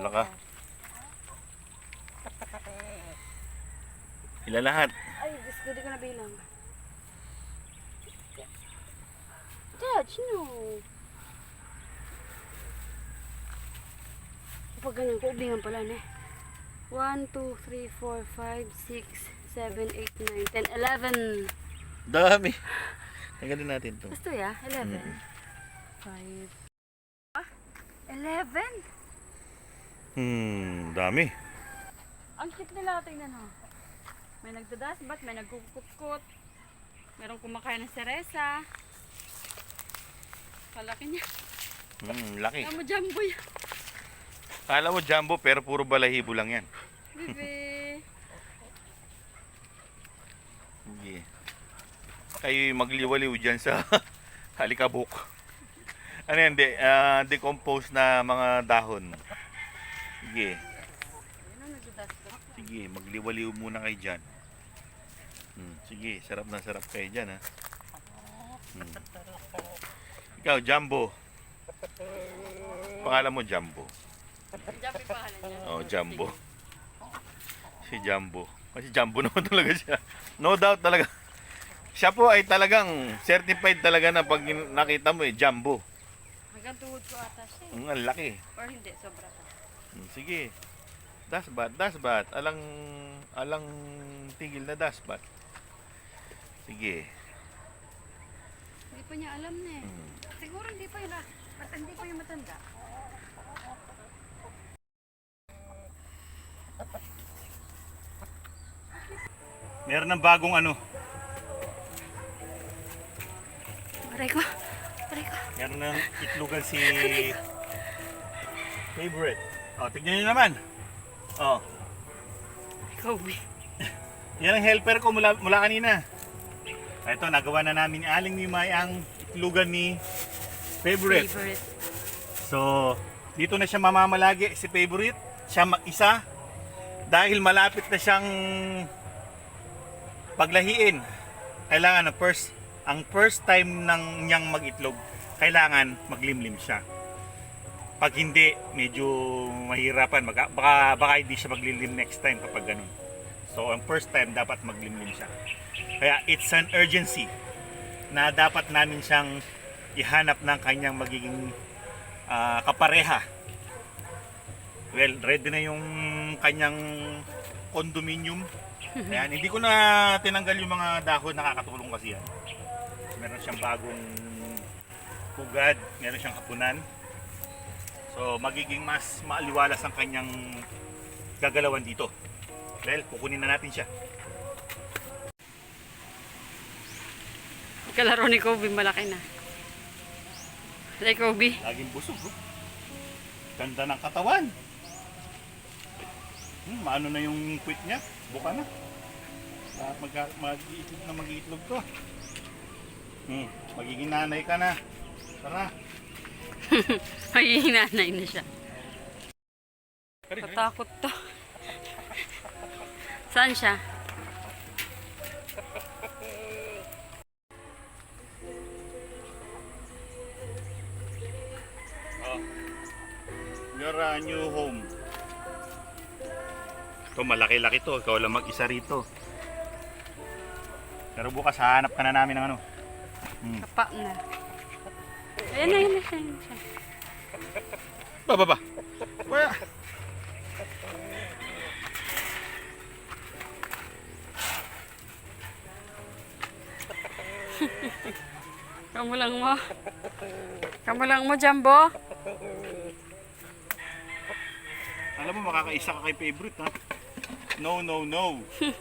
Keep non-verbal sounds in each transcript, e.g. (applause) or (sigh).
Laka. Ila lahat. Ay, Diyos ko, di ko nabilang. Dad, sino? Kapag ganyan ko, ubingan pala na eh. 1, 2, 3, 4, 5, 6, 7, 8, 9, 10, 11. Dami. Tanggalin natin to. Gusto ya? 11. Mm. 5. Ah, 11? Hmm, dami. Ang cute nila, tingnan ho. May nagdadasbat, may nagkukutkot. Merong kumakain ng seresa. Kalaki niya. Hmm, laki. Kaya mo jumbo yan. Kala mo jumbo pero puro balahibo lang yan. Bebe. Sige. Kayo magliwaliw dyan sa (laughs) halikabok. Ano yan, de, ah, decompose na mga dahon. Sige. Sige, magliwaliw muna kayo dyan. Hmm, sige, sarap na sarap kayo dyan ha. Hmm. Ikaw, Jumbo. Pangalan mo Jumbo. Jumbo yung pangalan niya. Oh, Jumbo. Si Jumbo. Kasi Jumbo (laughs) naman talaga siya. No doubt talaga. Siya po ay talagang certified talaga na pag nakita mo eh, Jumbo. Hanggang tuhod ko ata siya. eh. Ang ang laki. Or hindi, sobra pa. Hmm, Sige. Dasbat, dasbat. Alang, alang tigil na dasbat. Sige. Hindi pa niya alam na eh. Hmm. Siguro hindi pa yun ah. At hindi pa yung matanda. Meron ng bagong ano. Aray ko. Aray ko. Meron ng itlogan si favorite. Oh, tignan niyo naman. Oh, Kobe. (laughs) yan ang helper ko mula, mula kanina. Ito, nagawa na namin ni Aling Mimay ang itlogan ni favorite. Favorite. So, dito na siya mamamalagi si favorite. Siya mag-isa. Dahil malapit na siyang paglahiin. Kailangan ang first ang first time ng niyang mag-itlog, kailangan maglimlim siya. Pag hindi, medyo mahirapan. Mag, baka, baka hindi siya maglilim next time kapag ganun. So, ang first time, dapat maglimlim siya. Kaya, it's an urgency na dapat namin siyang ihanap ng kanyang magiging ah, kapareha. Well, ready na yung kanyang condominium. Ayan, hindi ko na tinanggal yung mga dahon, nakakatulong kasi yan. Meron siyang bagong pugad, meron siyang hapunan. So, magiging mas maaliwalas ang kanyang gagalawan dito. Well, kukunin na natin siya. Kalaro ni Kobe, malaki na. Hey Kobe. Laging busog, bro. Ganda ng katawan. Hmm, maano na yung quit niya? Buka na. Lahat mag mag-iitlog na mag-iitlog to. Hmm, magiging nanay ka na. Tara. Magiging nanay na siya. Katakot to. Saan siya? Oh. Your uh, new home. Ito, malaki-laki to. Ikaw lang mag-isa rito. Pero bukas hahanap ka na namin ng ano. Hmm. Kapa na. Ayan na, ayan na siya. ayan siya. Ba, ba, ba. Kuya. (laughs) Kamulang mo. Kamulang mo, Jumbo. Alam mo, makakaisa ka kay favorite, ha? No, no, no. (laughs)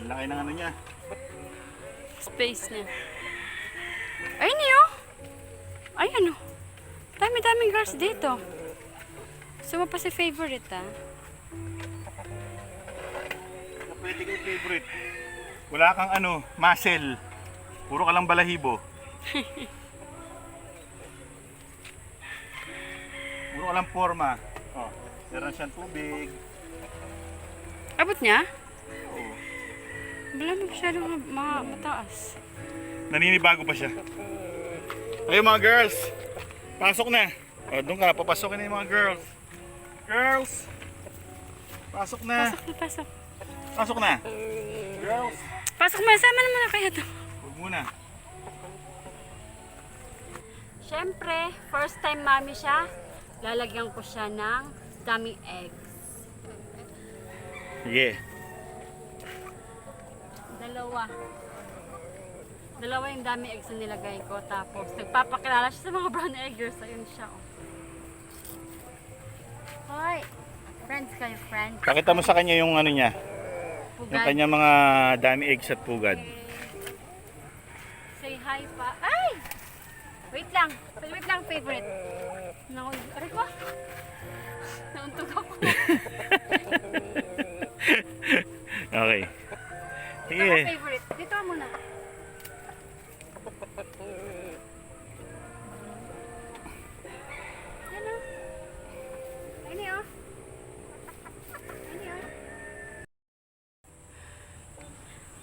Ang laki ng ano niya. Space niya. Ay, niyo. Ay, ano. Dami-daming girls dito. Mo pa si favorite, ah. Pwede kay favorite. Wala kang ano, muscle. Puro ka lang balahibo. (laughs) Puro ka lang forma. Oh, meron siyang tubig. Abot niya? Oh. Wala mo masyadong mga mataas. Naninibago pa siya. Ayun mga girls, pasok na. Oh, doon ka, papasokin na yung mga girls. Girls! Pasok na. Pasok na, pasok. Pasok na. Girls! Pasok mo, sama naman na kayo to. Huwag muna. Siyempre, first time mami siya, lalagyan ko siya ng dummy eggs. Sige. Dalawa. Dalawa yung dummy eggs na nilagay ko. Tapos, nagpapakilala siya sa mga brown eggers. Ayun siya, oh. Hoy! Friends kayo, friends. Pakita mo sa kanya yung ano niya. Yung Pugad. kanya mga dami eggs at pugad. Say hi pa. Ay! Wait lang. Wait lang, favorite. Naku, aray ko. (laughs) Nauntog ako. (laughs) Okay. Ito Sige. ka favorite. Dito muna.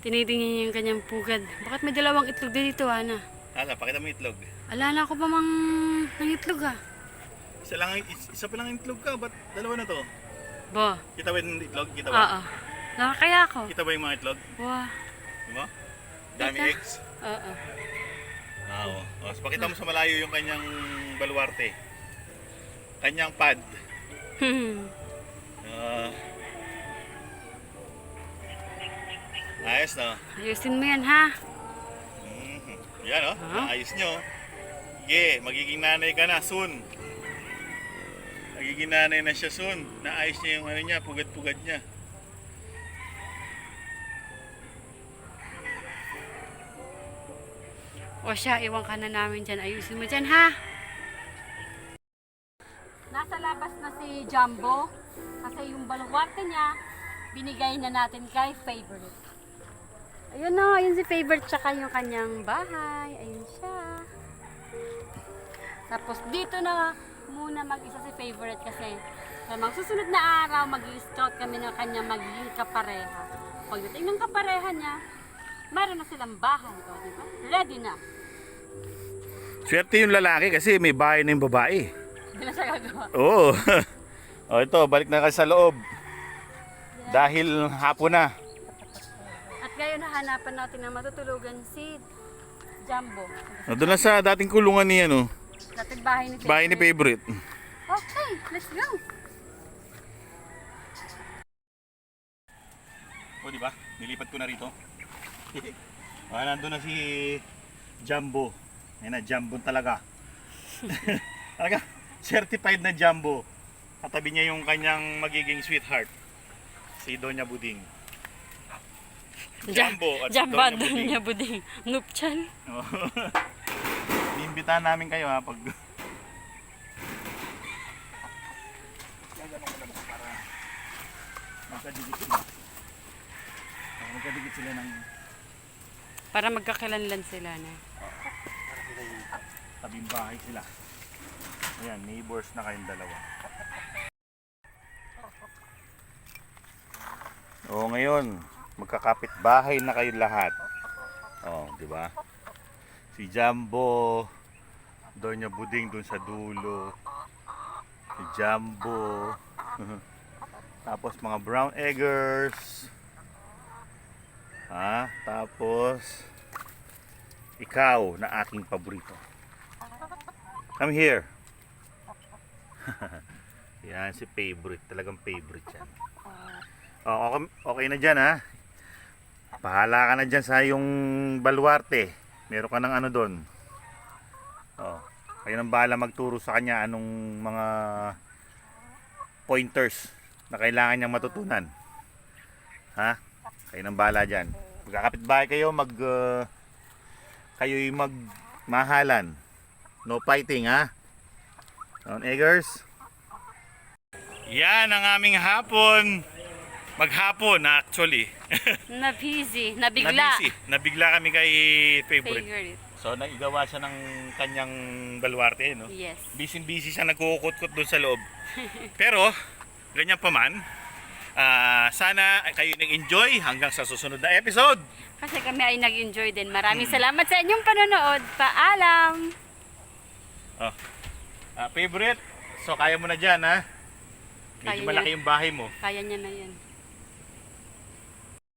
Tinitingnan niya yung kanyang pugad. Bakit may dalawang itlog dito, Ana? Hala, pakita mo yung itlog. Alala ko pa mang ng itlog, ah. Isa lang, is- isa pa lang yung itlog ka. Ba't dalawa na to? Ba? Kita ba yung itlog? Kita ba? Oo. Nakakaya ako. Kita ba yung mga itlog? Wow. Di ba? Dami Kita. eggs. Oo. Ah, Oo. Oh, so pakita mo sa malayo yung kanyang baluarte. Kanyang pad. Hmm. Ah. Ayos na. Ayusin mo yan, ha? Mhm. Yan oh, Ah. ayos nyo. Sige, magiging nanay ka na soon. Magiging nanay na siya soon. Naayos niya yung ano niya, pugad-pugad niya. O siya, iwan ka na namin dyan. Ayusin mo dyan, ha? Nasa labas na si Jumbo. Kasi yung baluwarte niya, binigay na natin kay Favorite. Ayun na, ayun si Favorite, tsaka yung kanyang bahay. Ayun siya. Tapos dito na muna mag-isa si Favorite kasi sa mga susunod na araw, mag-scout kami ng kanyang magiging kapareha. Pagdating ng kapareha niya, meron na silang bahay. O, di ba? Ready na. Swerte yung lalaki kasi may bahay na yung babae. Hindi na siya gagawa. Oo. (laughs) oh, ito, balik na kasi sa loob. Dahil hapon na. Ngayon hahanapan natin na matutulugan si Jumbo. Doon na sa dating kulungan ni ano, Dating bahay ni bahay ni favorite. Okay, let's go. O, di ba? Nilipat ko na rito. (laughs) ah, nandun na si Jumbo. Ayun na, Jumbo talaga. (laughs) talaga, certified na Jumbo. Katabi niya yung kanyang magiging sweetheart. Si Doña Buding. Jumbo at Jamba doon Buding. Nupchan. (laughs) Iimbitahan namin kayo ha pag magkadikit sila. Para magkadikit sila ng Para magkakilanlan sila na. para sila yung tabing bahay sila. Ayan, neighbors na kayong dalawa. Oo, ngayon, magkakapit bahay na kayo lahat. Oh, di ba? Si Jumbo, Doña Buding dun sa dulo. Si Jumbo. (laughs) Tapos mga brown eggers. Ha? Tapos ikaw na aking paborito. Come here. (laughs) Yan si favorite, talagang favorite yan. Oh, okay, okay na dyan ha. Pahala ka na dyan sa yung baluarte. Meron ka ng ano doon. Oh, kayo nang bahala magturo sa kanya anong mga pointers na kailangan niyang matutunan. Ha? Kayo nang bahala dyan. Magkakapit bahay kayo, mag uh, kayo'y magmahalan. No fighting ha. Brown eggers. Yan ang aming hapon. Maghapon actually. (laughs) Na busy. Nabigla. Nabisi. Nabigla kami kay favorite. Favorite. So naigawa siya ng kanyang baluarte, no? Yes. Busy-busy siya nagkukut-kut doon sa loob. (laughs) Pero, ganyan pa man, ah, sana ay kayo nag-enjoy hanggang sa susunod na episode. Kasi kami ay nag-enjoy din. Maraming salamat sa inyong panonood. Paalam! Oh, Ah, favorite? So, kaya mo na dyan, ha? Kaya Medyo niya. malaki yung bahay mo. Kaya niya na yan.